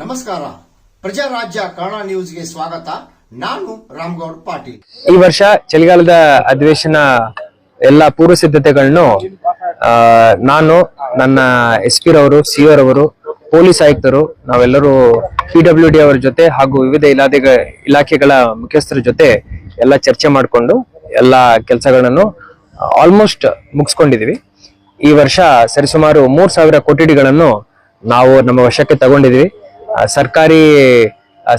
ನಮಸ್ಕಾರ. ಪ್ರಜಾರಾಜ್ಯ ಕನ್ನಡ ನ್ಯೂಸ್ಗೆ ಸ್ವಾಗತ. ನಾನು ರಾಮ್ಗೌಡ್ ಪಾಟೀಲ್. ಈ ವರ್ಷ ಚಳಿಗಾಲದ ಅಧಿವೇಶನ ಎಲ್ಲ ಪೂರ್ವ ಸಿದ್ಧತೆಗಳನ್ನು ನಾನು, ನನ್ನ ಎಸ್ ಪಿ ರವರು ಸಿ ರವರು ಪೊಲೀಸ್ ಆಯುಕ್ತರು, ನಾವೆಲ್ಲರೂ ಪಿ ಡಬ್ಲ್ಯೂ ಡಿ ಅವರ ಜೊತೆ ಹಾಗೂ ವಿವಿಧ ಇಲಾಖೆಗಳ ಇಲಾಖೆಗಳ ಮುಖ್ಯಸ್ಥರ ಜೊತೆ ಎಲ್ಲ ಚರ್ಚೆ ಮಾಡಿಕೊಂಡು ಎಲ್ಲ ಕೆಲಸಗಳನ್ನು ಆಲ್ಮೋಸ್ಟ್ ಮುಗಿಸ್ಕೊಂಡಿದೀವಿ. ಈ ವರ್ಷ ಸರಿಸುಮಾರು ಮೂರ್ ಸಾವಿರ ಕೊಠಡಿಗಳನ್ನು ನಾವು ನಮ್ಮ ವಶಕ್ಕೆ ತಗೊಂಡಿದೀವಿ. ಸರ್ಕಾರಿ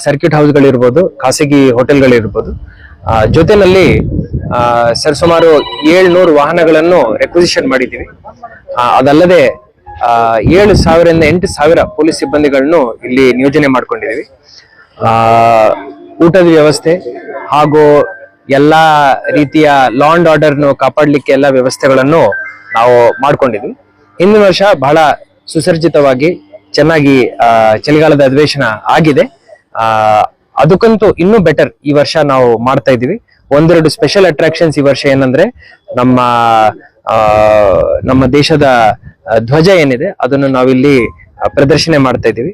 ಸರ್ಕ್ಯೂಟ್ ಹೌಸ್ಗಳಿರ್ಬೋದು ಖಾಸಗಿ ಹೋಟೆಲ್ಗಳಿರ್ಬೋದು. ಜೊತೆನಲ್ಲಿ ಸರಿಸುಮಾರು ಏಳ್ನೂರು ವಾಹನಗಳನ್ನು ರೆಕ್ವಿಸಿಷನ್ ಮಾಡಿದ್ದೀವಿ ಅದಲ್ಲದೆ ಏಳು ಸಾವಿರದಿಂದ ಎಂಟು ಸಾವಿರ ಪೊಲೀಸ್ ಸಿಬ್ಬಂದಿಗಳನ್ನು ಇಲ್ಲಿ ನಿಯೋಜನೆ ಮಾಡ್ಕೊಂಡಿದ್ದೀವಿ ಊಟದ ವ್ಯವಸ್ಥೆ ಹಾಗೂ ಎಲ್ಲಾ ರೀತಿಯ ಲಾ ಅಂಡ್ ಆರ್ಡರ್ನು ಕಾಪಾಡಲಿಕ್ಕೆ ಎಲ್ಲ ವ್ಯವಸ್ಥೆಗಳನ್ನು ನಾವು ಮಾಡ್ಕೊಂಡಿದ್ವಿ. ಹಿಂದಿನ ವರ್ಷ ಬಹಳ ಸುಸರ್ಜಿತವಾಗಿ ಚೆನ್ನಾಗಿ ಚಳಿಗಾಲದ ಅಧಿವೇಶನ ಆಗಿದೆ. ಅದಕ್ಕಂತೂ ಇನ್ನೂ ಬೆಟರ್ ಈ ವರ್ಷ ನಾವು ಮಾಡ್ತಾ ಇದೀವಿ ಒಂದೆರಡು ಸ್ಪೆಷಲ್ ಅಟ್ರಾಕ್ಷನ್ಸ್ ಈ ವರ್ಷ ಏನಂದ್ರೆ ನಮ್ಮ ನಮ್ಮ ದೇಶದ ಧ್ವಜ ಏನಿದೆ ಅದನ್ನು ನಾವಿಲ್ಲಿ ಪ್ರದರ್ಶನೆ ಮಾಡ್ತಾ ಇದೀವಿ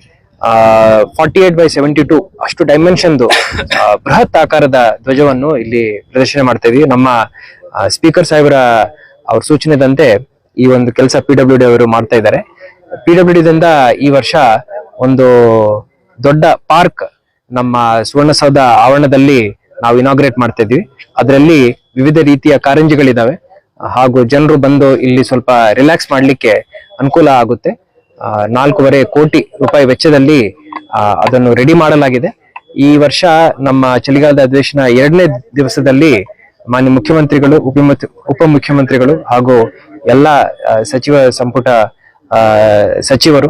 forty eight by seventy two ಅಷ್ಟು ಡೈಮೆನ್ಷನ್ದು ಬೃಹತ್ ಆಕಾರದ ಧ್ವಜವನ್ನು ಇಲ್ಲಿ ಪ್ರದರ್ಶನ ಮಾಡ್ತಾ ಇದೀವಿ ನಮ್ಮ ಸ್ಪೀಕರ್ ಸಾಹೇಬರ ಅವ್ರ ಸೂಚನೆದಂತೆ ಈ ಒಂದು ಕೆಲಸ ಪಿ ಡಬ್ಲ್ಯೂ ಡಿ ಅವರು ಮಾಡ್ತಾ ಇದ್ದಾರೆ. ಪಿ ಡಬ್ಲ್ಯೂ ಡಿದಿಂದ ಈ ವರ್ಷ ಒಂದು ದೊಡ್ಡ ಪಾರ್ಕ್ ನಮ್ಮ ಸುವರ್ಣಸೌಧ ಆವರಣದಲ್ಲಿ ನಾವು ಇನಾಗ್ರೇಟ್ ಮಾಡ್ತಾ ಇದ್ವಿ ಅದರಲ್ಲಿ ವಿವಿಧ ರೀತಿಯ ಕಾರಂಜಿಗಳಿದಾವೆ. ಹಾಗೂ ಜನರು ಬಂದು ಇಲ್ಲಿ ಸ್ವಲ್ಪ ರಿಲ್ಯಾಕ್ಸ್ ಮಾಡಲಿಕ್ಕೆ ಅನುಕೂಲ ಆಗುತ್ತೆ. ನಾಲ್ಕೂವರೆ ಕೋಟಿ ರೂಪಾಯಿ ವೆಚ್ಚದಲ್ಲಿ ಅದನ್ನು ರೆಡಿ ಮಾಡಲಾಗಿದೆ. ಈ ವರ್ಷ ನಮ್ಮ ಚಳಿಗಾಲದ ಅಧಿವೇಶನ ಎರಡನೇ ದಿವಸದಲ್ಲಿ ಮಾನ್ಯ ಮುಖ್ಯಮಂತ್ರಿಗಳು ಉಪ ಮುಖ್ಯಮಂತ್ರಿಗಳು ಹಾಗೂ ಎಲ್ಲ ಸಚಿವ ಸಂಪುಟ ಸಚಿವರು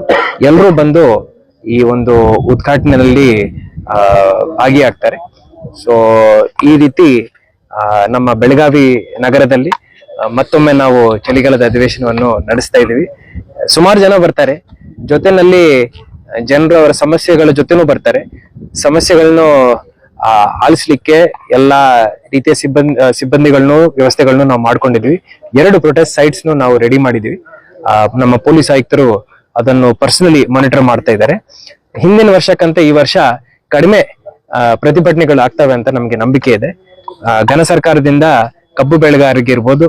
ಎಲ್ಲರೂ ಬಂದು ಈ ಒಂದು ಉದ್ಘಾಟನೆಯಲ್ಲಿ ಭಾಗಿಯಾಗ್ತಾರೆ. ಸೊ ಈ ರೀತಿ ನಮ್ಮ ಬೆಳಗಾವಿ ನಗರದಲ್ಲಿ ಮತ್ತೊಮ್ಮೆ ನಾವು ಚಳಿಗಾಲದ ಅಧಿವೇಶನವನ್ನು ನಡೆಸ್ತಾ ಇದ್ದೀವಿ. ಸುಮಾರು ಜನ ಬರ್ತಾರೆ. ಜೊತೆನಲ್ಲಿ ಜನರು ಅವರ ಸಮಸ್ಯೆಗಳ ಜೊತೆನೂ ಬರ್ತಾರೆ. ಸಮಸ್ಯೆಗಳನ್ನು ಆಲಿಸ್ಲಿಕ್ಕೆ ಎಲ್ಲಾ ರೀತಿಯ ಸಿಬ್ಬಂದಿ ಸಿಬ್ಬಂದಿಗಳನ್ನು ವ್ಯವಸ್ಥೆಗಳನ್ನು ನಾವು ಮಾಡ್ಕೊಂಡಿದ್ವಿ. ಎರಡು ಪ್ರೊಟೆಸ್ಟ್ ಸೈಟ್ಸ್ ನಾವು ರೆಡಿ ಮಾಡಿದ್ವಿ. ನಮ್ಮ ಪೊಲೀಸ್ ಆಯುಕ್ತರು ಅದನ್ನು ಪರ್ಸನಲಿ ಮಾನಿಟರ್ ಮಾಡ್ತಾ ಇದ್ದಾರೆ. ಹಿಂದಿನ ವರ್ಷಕ್ಕಂತ ಈ ವರ್ಷ ಕಡಿಮೆ ಪ್ರತಿಭಟನೆಗಳು ಆಗ್ತವೆ ಅಂತ ನಮ್ಗೆ ನಂಬಿಕೆ ಇದೆ. ಘನ ಸರ್ಕಾರದಿಂದ ಕಬ್ಬು ಬೆಳೆಗಾರರಿಗೆ ಇರ್ಬೋದು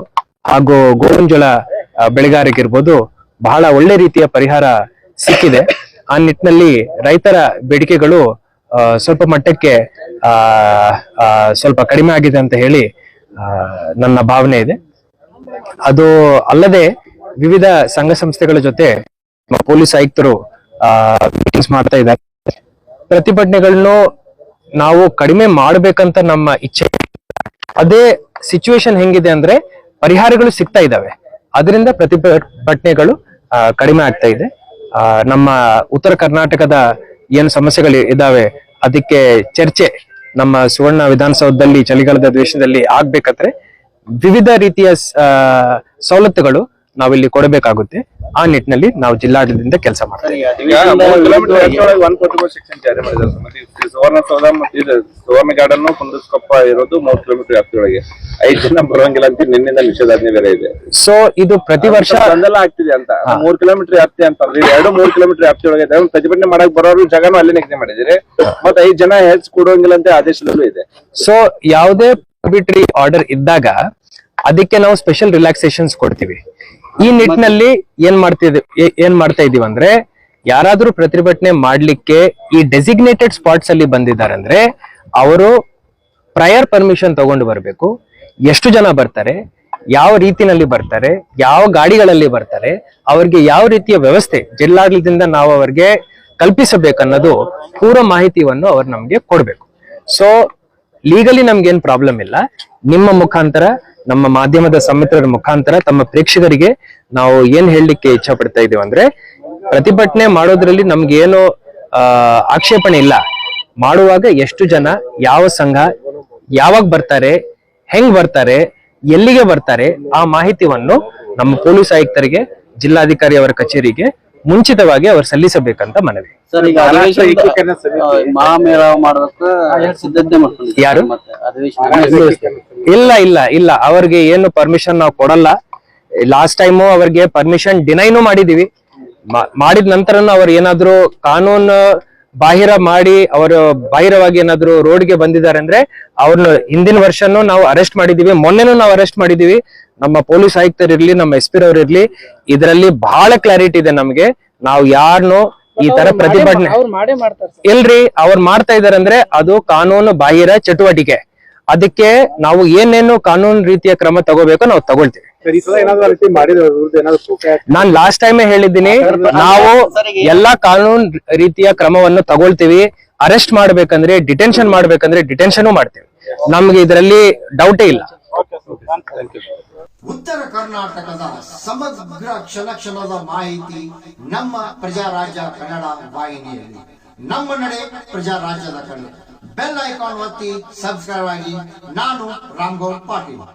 ಹಾಗೂ ಗೋವಿಂಜೋಳ ಜೋಳ ಬೆಳೆಗಾರರಿಗೆ ಇರ್ಬೋದು ಬಹಳ ಒಳ್ಳೆ ರೀತಿಯ ಪರಿಹಾರ ಸಿಕ್ಕಿದೆ. ಆ ನಿಟ್ಟಿನಲ್ಲಿ ರೈತರ ಬೇಡಿಕೆಗಳು ಸ್ವಲ್ಪ ಮಟ್ಟಕ್ಕೆ ಸ್ವಲ್ಪ ಕಡಿಮೆ ಆಗಿದೆ ಅಂತ ಹೇಳಿ ನನ್ನ ಭಾವನೆ ಇದೆ. ಅದು ಅಲ್ಲದೆ ವಿವಿಧ ಸಂಘ ಸಂಸ್ಥೆಗಳ ಜೊತೆ ಪೊಲೀಸ್ ಆಯುಕ್ತರು ಮೀಟಿಂಗ್ಸ್ ಮಾಡ್ತಾ ಇದ್ದಾರೆ. ಪ್ರತಿಭಟನೆಗಳನ್ನು ನಾವು ಕಡಿಮೆ ಮಾಡಬೇಕಂತ ನಮ್ಮ ಇಚ್ಛೆ ಅದೇ ಸಿಚುವೇಶನ್ ಹೆಂಗಿದೆ ಅಂದ್ರೆ ಪರಿಹಾರಗಳು ಸಿಗ್ತಾ ಇದಾವೆ ಅದರಿಂದ ಪ್ರತಿಭಟನೆಗಳು ಕಡಿಮೆ ಆಗ್ತಾ ಇದೆ. ನಮ್ಮ ಉತ್ತರ ಕರ್ನಾಟಕದ ಏನು ಸಮಸ್ಯೆಗಳು ಇದಾವೆ ಅದಕ್ಕೆ ಚರ್ಚೆ ನಮ್ಮ ಸುವರ್ಣ ವಿಧಾನಸೌಧದಲ್ಲಿ, ಚಳಿಗಾಲದ ದ್ವೇಷದಲ್ಲಿ ಆಗ್ಬೇಕಾದ್ರೆ ವಿವಿಧ ರೀತಿಯ ಸವಲತ್ತುಗಳು ನಾವಿಲ್ಲಿ ಕೊಡಬೇಕಾಗುತ್ತೆ. ಆ ನಿಟ್ಟಿನಲ್ಲಿ ನಾವು ಜಿಲ್ಲಾಡಳಿತದಿಂದ ಕೆಲಸ ಮಾಡ್ತೀವಿ. ಮಾಡಿದ್ದಾರೆ ಸರ್. ಮತ್ತೆ ಸುವರ್ಣ ಗಾರ್ಡನ್ ಕುಂದಸ್ಕೊಪ್ಪ ಇರೋದು ಮೂರು ಕಿಲೋಮೀಟರ್ ವ್ಯಾಪ್ತಿಯೊಳಗೆ ಐದು ಜನ ಬರುವಂಗಿಲ್ಲ ಅಂತ ನಿನ್ನಿಂದ ನಿಷೇಧಾಜ್ಞೆ ಬೇರೆ ಇದೆ. ಸೊ ಇದು ಪ್ರತಿ ವರ್ಷ ಗೊಂದಲ ಆಗ್ತಿದೆ ಅಂತ. ಮೂರ್ ಕಿಲೋಮೀಟರ್ ವ್ಯಾಪ್ತಿ ಅಂತ ಎರಡು ಮೂರ್ ಕಿಲೋಮೀಟರ್ ವ್ಯಾಪ್ತಿಯೊಳಗೆ ಇದೆ. ಪ್ರತಿಭಟನೆ ಮಾಡಕ್ ಬರೋರು ಜಾಗನೂ ಅಲ್ಲೇ ನಿಗದಿ ಮಾಡಿದಿರಿ ಮತ್ತೆ ಐದು ಜನ ಹೆಚ್ಚು ಕೊಡುವಂಗಿಲ್ಲ ಅಂತ ಆದೇಶದಲ್ಲೂ ಇದೆ. ಸೊ ಯಾವುದೇ ಆರ್ಡರ್ ಇದ್ದಾಗ ಅದಕ್ಕೆ ನಾವು ಸ್ಪೆಷಲ್ ರಿಲ್ಯಾಕ್ಸೇಷನ್ಸ್ ಕೊಡ್ತೀವಿ. ಈ ನಿಟ್ಟಿನಲ್ಲಿ ಏನ್ ಮಾಡ್ತಿದ್ ಏನ್ ಮಾಡ್ತಾ ಇದೀವಿ ಅಂದ್ರೆ ಯಾರಾದ್ರೂ ಪ್ರತಿಭಟನೆ ಮಾಡ್ಲಿಕ್ಕೆ ಈ ಡೆಸಿಗ್ನೇಟೆಡ್ ಸ್ಪಾಟ್ಸ್ ಅಲ್ಲಿ ಬಂದಿದ್ದಾರೆ ಅಂದ್ರೆ ಅವರು ಪ್ರಯರ್ ಪರ್ಮಿಷನ್ ತಗೊಂಡು ಬರಬೇಕು. ಎಷ್ಟು ಜನ ಬರ್ತಾರೆ ಯಾವ ರೀತಿನಲ್ಲಿ ಬರ್ತಾರೆ ಯಾವ ಗಾಡಿಗಳಲ್ಲಿ ಬರ್ತಾರೆ ಅವ್ರಿಗೆ ಯಾವ ರೀತಿಯ ವ್ಯವಸ್ಥೆ ಜಿಲ್ಲಾಡಳಿತದಿಂದ ನಾವು ಅವ್ರಿಗೆ ಕಲ್ಪಿಸಬೇಕನ್ನೋದು ಪೂರ್ವ ಮಾಹಿತಿಯನ್ನು ಅವ್ರು ನಮ್ಗೆ ಕೊಡ್ಬೇಕು. ಸೊ ಲೀಗಲಿ ನಮ್ಗೇನ್ ಪ್ರಾಬ್ಲಮ್ ಇಲ್ಲ. ನಿಮ್ಮ ಮುಖಾಂತರ ನಮ್ಮ ಮಾಧ್ಯಮದ ಸಮಿತ್ರರ ಮುಖಾಂತರ ತಮ್ಮ ಪ್ರೇಕ್ಷಕರಿಗೆ ನಾವು ಏನ್ ಹೇಳಲಿಕ್ಕೆ ಇಚ್ಛಾ ಪಡ್ತಾ ಇದೀವಿ ಅಂದ್ರೆ ಪ್ರತಿಭಟನೆ ಮಾಡೋದ್ರಲ್ಲಿ ನಮ್ಗೇನು ಏನೋ ಆಕ್ಷೇಪಣೆ ಇಲ್ಲ. ಮಾಡುವಾಗ ಎಷ್ಟು ಜನ ಯಾವ ಸಂಘ ಯಾವಾಗ ಬರ್ತಾರೆ ಹೆಂಗ್ ಬರ್ತಾರೆ ಎಲ್ಲಿಗೆ ಬರ್ತಾರೆ ಆ ಮಾಹಿತಿಯನ್ನು ನಮ್ಮ ಪೊಲೀಸ್ ಆಯುಕ್ತರಿಗೆ ಜಿಲ್ಲಾಧಿಕಾರಿ ಅವರ ಕಚೇರಿಗೆ ಮುಂಚಿತವಾಗಿ ಅವರು ಸಲ್ಲಿಸಬೇಕಂತ ಮನವಿ. ಯಾರು? ಇಲ್ಲ ಇಲ್ಲ ಇಲ್ಲ. ಅವ್ರಿಗೆ ಏನು ಪರ್ಮಿಷನ್ ನಾವು ಕೊಡಲ್ಲ. ಲಾಸ್ಟ್ ಟೈಮು ಅವ್ರಿಗೆ ಪರ್ಮಿಷನ್ ಡಿನೈನು ಮಾಡಿದೀವಿ. ಮಾಡಿದ ನಂತರನು ಅವ್ರು ಏನಾದ್ರು ಕಾನೂನು ಬಾಹಿರ ಮಾಡಿ ಅವರು ಬಾಹಿರವಾಗಿ ಏನಾದ್ರು ರೋಡ್ಗೆ ಬಂದಿದ್ದಾರೆ ಅಂದ್ರೆ ಅವ್ರನ್ನ ಹಿಂದಿನ ವರ್ಷನೂ ನಾವು ಅರೆಸ್ಟ್ ಮಾಡಿದೀವಿ. ಮೊನ್ನೆನೂ ನಾವು ಅರೆಸ್ಟ್ ಮಾಡಿದೀವಿ. ನಮ್ಮ ಪೊಲೀಸ್ ಆಯುಕ್ತರಿರ್ಲಿ ನಮ್ಮ ಎಸ್ ಪಿ ರವರಿರ್ಲಿ ಇದರಲ್ಲಿ ಬಹಳ ಕ್ಲಾರಿಟಿ ಇದೆ ನಮ್ಗೆ. ನಾವು ಯಾರನ್ನು ಈ ತರ ಪ್ರತಿಭಟನೆ ಇಲ್ರಿ ಅವ್ರು ಮಾಡ್ತಾ ಇದಾರೆ ಅಂದ್ರೆ ಅದು ಕಾನೂನು ಬಾಹಿರ ಚಟುವಟಿಕೆ. ಅದಕ್ಕೆ ನಾವು ಏನೇನು ಕಾನೂನು ರೀತಿಯ ಕ್ರಮ ತಗೋಬೇಕೋ ನಾವು ತಗೊಳ್ತೀವಿ. ನಾನು ಸಲ ರೀತಿ ಮಾಡಿದ್ರೆ ಅವ್ರದ್ದು ಏನಾದ್ರು ಪೋಕೆ ನಾನ್ ಲಾಸ್ಟ್ ಟೈಮೇ ಹೇಳಿದ್ದೀನಿ ನಾವು ಎಲ್ಲಾ ಕಾನೂನು ರೀತಿಯ ಕ್ರಮವನ್ನು ತಗೊಳ್ತೀವಿ. ಅರೆಸ್ಟ್ ಮಾಡ್ಬೇಕಂದ್ರೆ ಡಿಟೆನ್ಷನ್ ಮಾಡ್ಬೇಕಂದ್ರೆ ಡಿಟೆನ್ಷನ್ ಮಾಡ್ತೀವಿ. ನಮ್ಗೆ ಇದರಲ್ಲಿ ಡೌಟೇ ಇಲ್ಲ. ಉತ್ತರ ಕರ್ನಾಟಕದ ಸಮಗ್ರ ಕ್ಷಣ ಕ್ಷಣದ ಮಾಹಿತಿ ನಮ್ಮ ಪ್ರಜಾರಾಜ್ಯ ಕನ್ನಡ ವಾಹಿನಿಯಲ್ಲಿ. ನಮ್ಮ ನಡೆ ಪ್ರಜಾರಾಜ್ಯದ ಕಡೆ ಬೆಲ್ ಐಕಾನ್ ಒತ್ತಿ ಸಬ್ಸ್ಕ್ರೈಬ್ ಆಗಿ. ನಾನು ರಾಮ್ಗೌಡ್ ಪಾಟೀಲ್